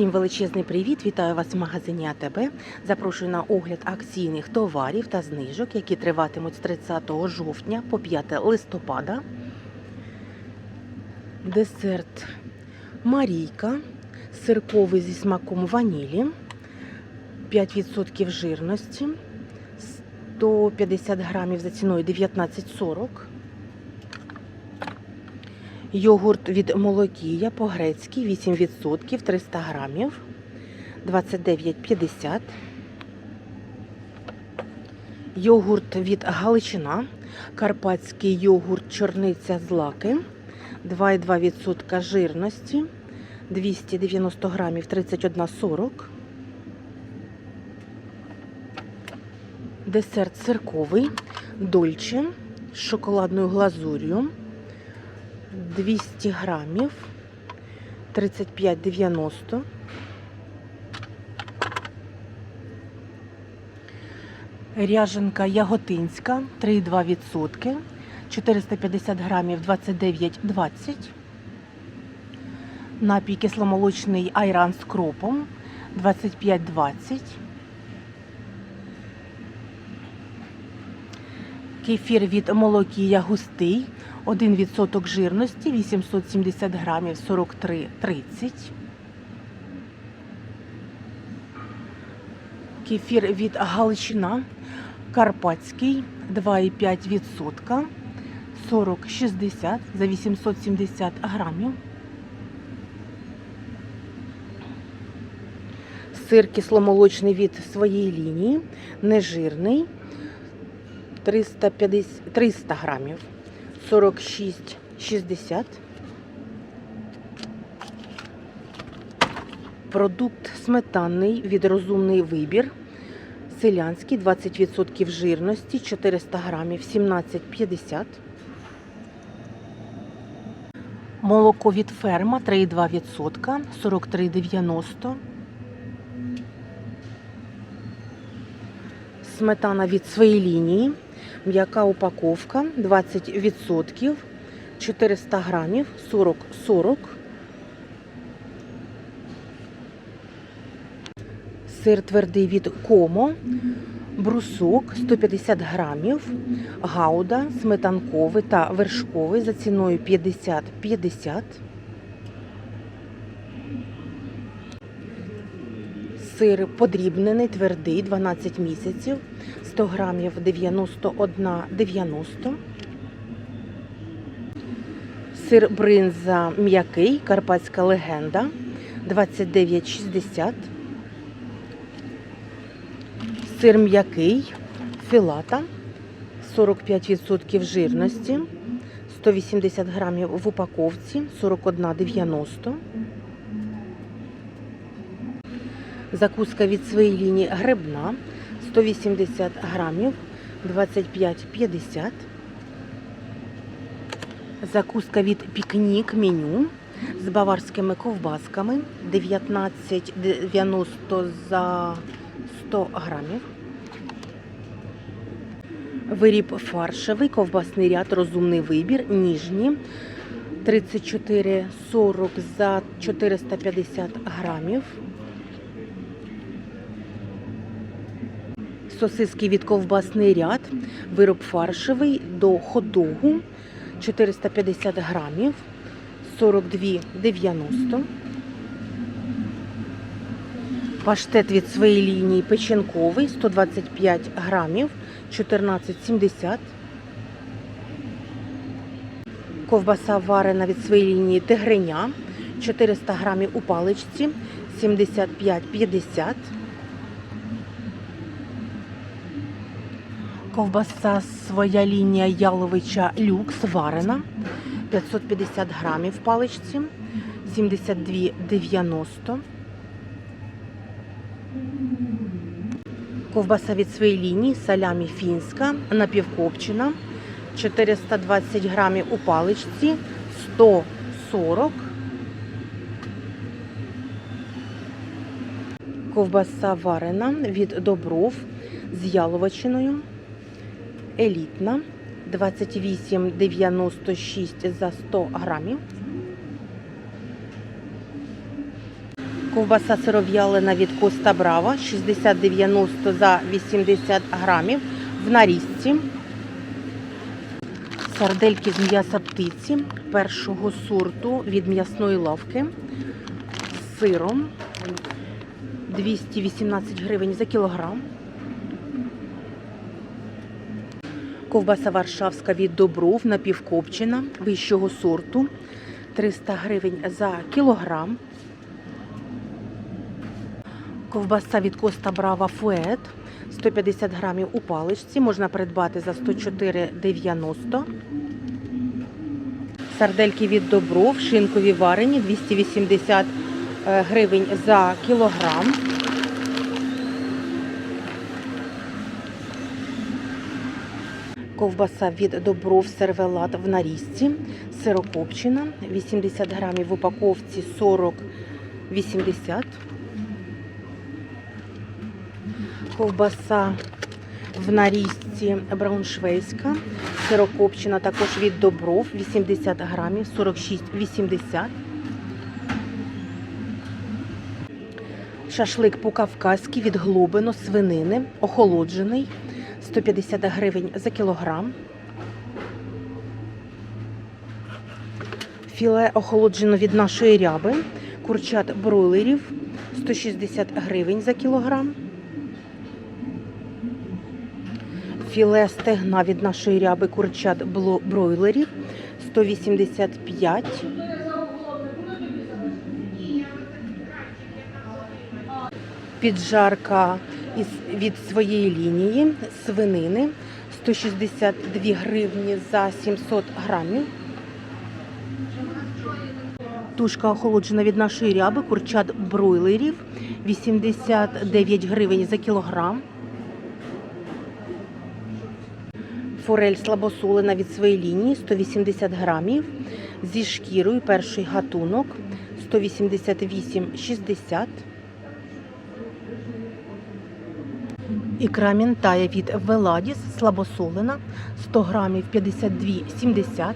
Всім величезний привіт! Вітаю вас в магазині АТБ. Запрошую на огляд акційних товарів та знижок, які триватимуть з 30 жовтня по 5 листопада. Десерт Марійка, сирковий зі смаком ванілі, 5% жирності, 150 грамів за ціною 19,40. Йогурт від Молокія по-грецьки 8% 300 грамів 29,50. Йогурт від Галичина. Карпатський йогурт чорниця з лаки 2,2% жирності 290 грамів 31,40. Десерт цирковий дольче з шоколадною глазур'ю 200 грамів 35,90. Ряженка яготинська 3,2%. 450 грамів 29,20. Напій кисломолочний айран з кропом 25,20. Кефір від молокія густий 1% жирності 870 грамів 43,30. Кефір від Галичина Карпатський 2,5%. 40,60 за 870 грамів. Сир кисломолочний від своєї лінії, нежирний 350, 300 грамів. 46,60. Продукт сметанний від розумний вибір. Селянський 20% жирності, 400 грамів, 17,50. Молоко від ферма 3,2%, 43,90. Сметана від своєї лінії. М'яка упаковка 20%, 400 грамів, 40-40. Сир твердий від Комо, брусок 150 грамів, гауда, сметанковий та вершковий за ціною 50-50. Сир подрібнений, твердий, 12 місяців, 100 грамів 91,90. Сир бринза м'який, карпатська легенда 29,60. Сир м'який, філата 45% жирності, 180 грамів в упаковці, 41,90. Закуска від своєї лінії грибна 180 грамів 25,50. Закуска від пікнік меню з баварськими ковбасками 19,90 за 100 грамів. Виріб фаршевий, ковбасний ряд, розумний вибір, ніжні 34,40 за 450 грамів. Сосиски від ковбасний ряд, вироб фаршевий до ходогу 450 грамів, 42,90. Паштет від своєї лінії печінковий 125 грамів, 14,70. Ковбаса варена від своєї лінії тигриня 400 грамів у паличці 75,50. Ковбаса своя лінія яловича люкс варена 550 грамів в паличці 72,90. Ковбаса від своєї лінії салямі фінська напівкопчена 420 грамів у паличці 140. Ковбаса варена від добров з яловичиною елітна 28,96 за 100 грамів. Ковбаса сиров'ялина від Коста Брава 60-90 за 80 грамів в нарізці. Сардельки з м'яса птиці першого сорту від м'ясної лавки з сиром 218 гривень за кілограм. Ковбаса варшавська від Добров напівкопчена вищого сорту 300 гривень за кілограм. Ковбаса від Коста Брава Фует 150 грамів у паличці. Можна придбати за 104,90. Сардельки від Добров, шинкові варені 280 е, гривень за кілограм. Ковбаса від Добров сервелат в нарізці, сирокопчена, 80 грамів в упаковці 40,80. Ковбаса в нарізці брауншвейська, сирокопчена також від Добров, 80 грамів, 46,80. Шашлик по-кавказьки від глобино свинини, охолоджений, 150 гривень за кілограм. Філе охолоджено від нашої ряби, курчат бройлерів, 160 гривень за кілограм. Філе стегна від нашої ряби курчат бройлерів 185. Піджарка від своєї лінії свинини 162 гривні за 700 грамів. Тушка охолоджена від нашої ряби, курчат бройлерів 89 гривень за кілограм. Форель слабосолена від своєї лінії 180 грамів. Зі шкірою перший гатунок 188,60. Ікра мінтая від Веладіс слабосолена 100 грамів 52,70.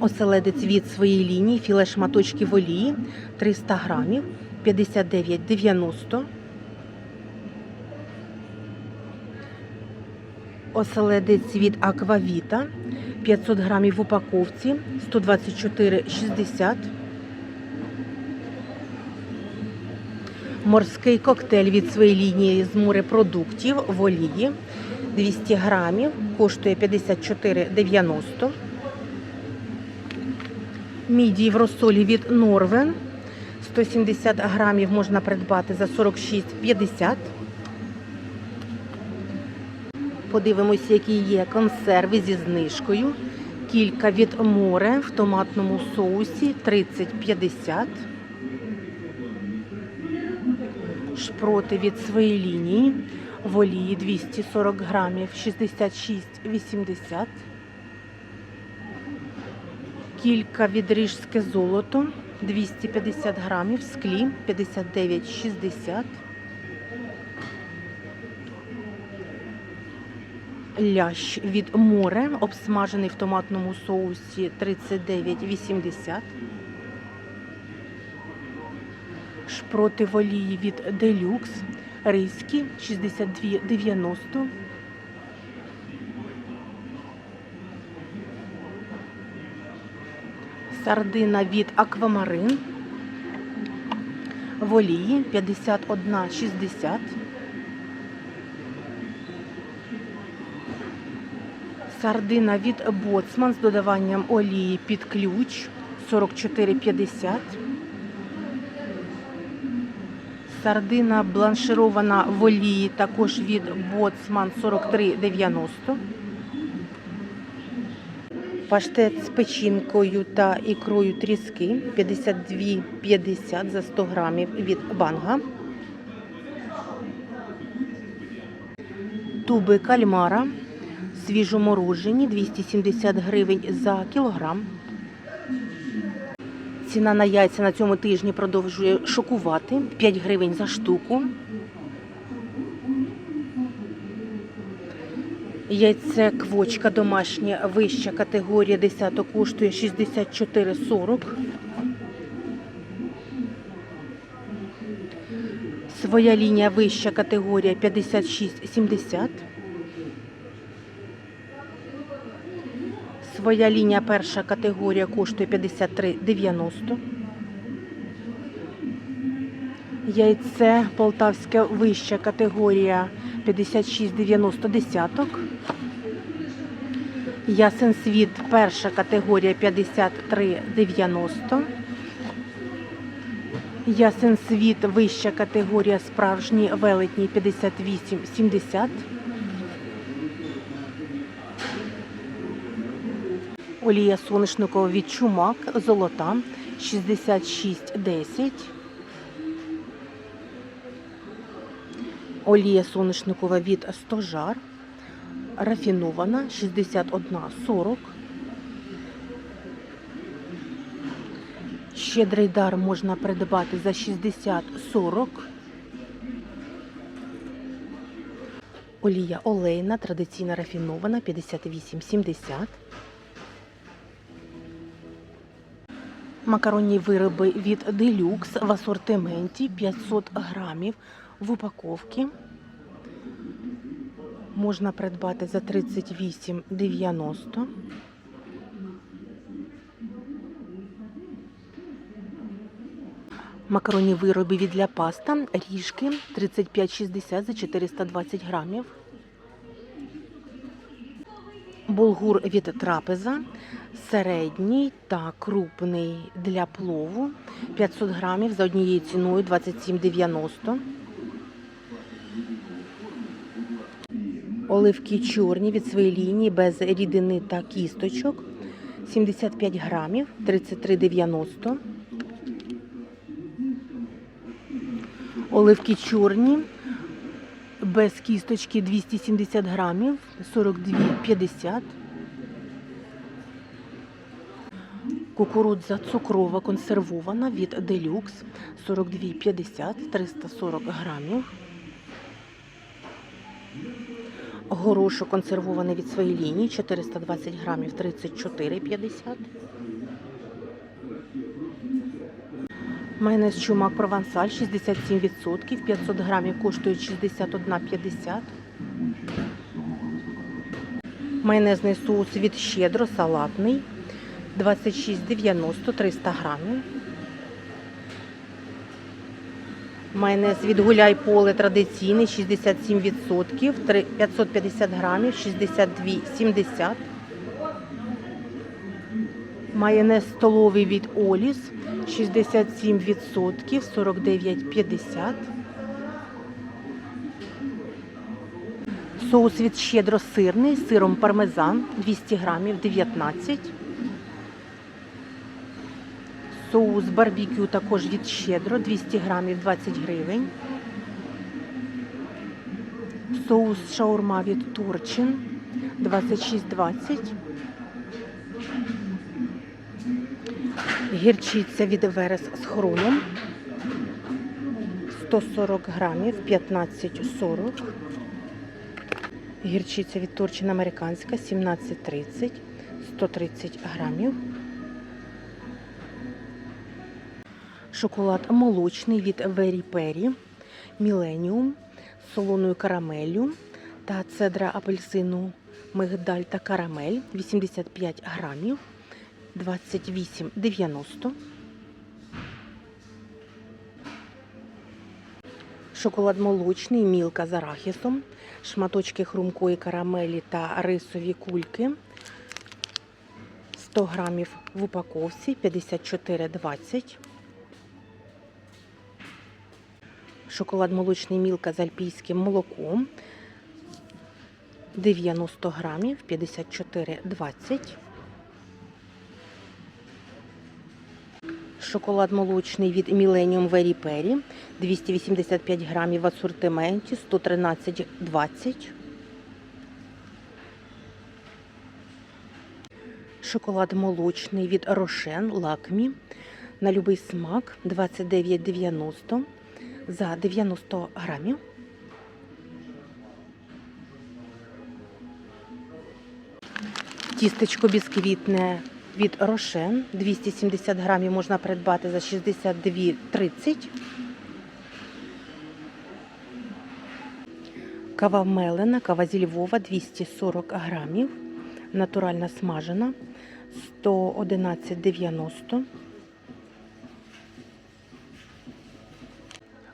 Оселедець від своєї лінії філе шматочків олії 300 грамів 59,90. Оселедець від Аквавіта 500 грамів в упаковці 124,60. Морський коктейль від своєї лінії з морепродуктів в олії 200 грамів, коштує 54,90. Мідії в розсолі від Норвен 170 грамів можна придбати за 46,50. Подивимося, які є консерви зі знижкою. Кілька від море в томатному соусі 30,50. Шпроти від своєї лінії в олії 240 грамів 66,80. Кілька від ріжське золото 250 грамів в склі 59,60. Лящ від море, обсмажений в томатному соусі 39,80. Шпроти в олії від Делюкс, ризькі 62,90. Сардина від Аквамарин в олії 51,60. Сардина від Боцман з додаванням олії під ключ 44,50. Сардина бланширована в олії також від Боцман 43,90. Паштет з печінкою та ікрою тріски 52,50 за 100 грамів від банга. Туби кальмара свіжоморожені 270 гривень за кілограм. Ціна на яйця на цьому тижні продовжує шокувати 5 гривень за штуку. Яйце квочка домашнє вища категорія десяток коштує 64,40. Своя лінія вища категорія 56,70. Своя лінія перша категорія коштує 53,90. Яйце полтавська вища категорія 56,90 десяток. Ясен світ перша категорія 53,90. Ясен світ вища категорія справжній велетній 58,70. Олія соняшникова від чумак золота 66,10. Олія соняшникова від стожар рафінована 61,40. Щедрий дар можна придбати за 60-40. Олія олейна, традиційна рафінована 58,70. Макаронні вироби від Делюкс в асортименті 500 грамів в упаковці. Можна придбати за 38,90. Макаронні вироби від для паста, ріжки 35,60 за 420 грамів. Булгур від трапеза, середній та крупний для плову 500 грамів за однією ціною 27,90. Оливки чорні від своєї лінії без рідини та кісточок 75 грамів 33,90. Оливки чорні без кісточки 270 грамів 42,50. Кукурудза цукрова консервована від Делюкс 42,50 340 грамів. Горошок консервований від своєї лінії 420 грамів 34,50. Майонез чумак провансаль 67%, 500 грамів коштує 61,50. Майонезний соус від щедро салатний 26,90 300 грамів. Майонез від гуляй поле традиційний 67%, 550 грамів 62,70. Майонез столовий від Оліс 67%, 49,50. Соус від щедро сирний з сиром пармезан 200 грамів 19. Соус барбекю також від щедро 200 грамів 20 гривень. Соус шаурма від Турчин 26,20. Гірчиця від Верес з хроном 140 грамів 15,40. Гірчиця від Турчин американська 17,30 130 грамів. Шоколад молочний від Very Perry Millennium з солоною карамеллю та цедра апельсину мигдаль та карамель 85 грамів 28,90. Шоколад молочний, мілка з арахісом, шматочки хрумкої карамелі та рисові кульки. 100 грамів в упаковці 54,20. Шоколад молочний мілка з альпійським молоком 90 грамів 54,20. Шоколад молочний від Millennium Very Perry 285 грамів в асортименті 113,20. Шоколад молочний від Рошен Лакмі на любий смак 29,90 за 90 грамів. Тістечко бісквітне від Рошен 270 грамів можна придбати за 62,30. Кава мелена, кава зі Львова 240 грамів. Натуральна смажена 111,90.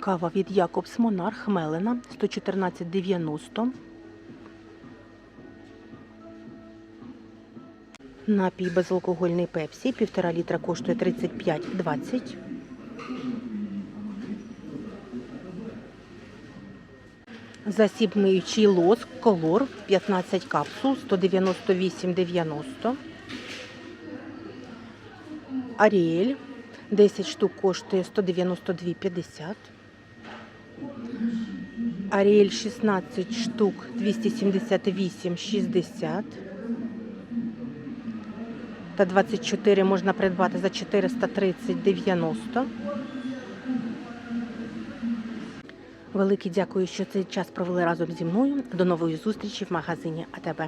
Кава від Якобс Монарх мелена 114,90. Напій безалкогольний пепсі 1,5 літра коштує 35,20. Засіб лоск колор 15 капсул 198,90. Аріель 10 штук коштує 192,50. Аріель 16 штук 278,60. Та 24 можна придбати за 430,90. Велике дякую, що цей час провели разом зі мною. До нової зустрічі в магазині АТБ.